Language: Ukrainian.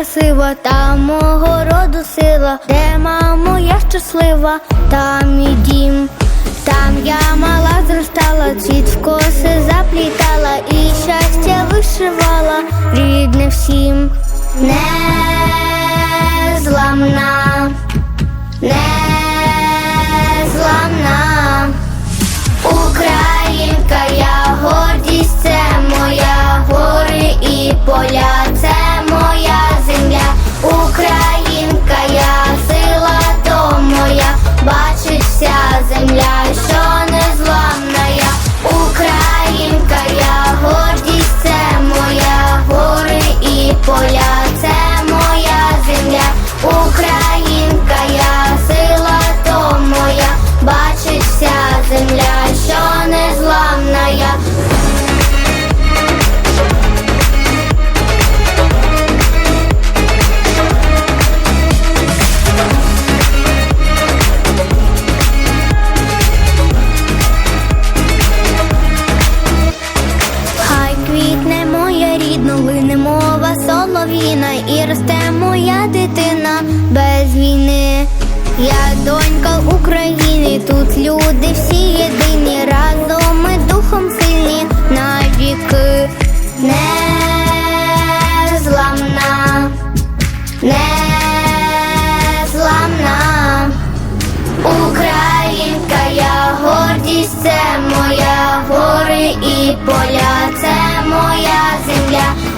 красива, там мого роду сила, де мамо, я щаслива, там мій дім. Там я мала зростала, цвіт в коси заплітала і щастя вишивала, рідне всім, солов'їна і росте моя дитина без війни. Я донька України, тут люди всі єдині, разом ми духом сильні навіки. Незламна, незламна. Українка, я гордість, це моя гори і поля, це моя земля.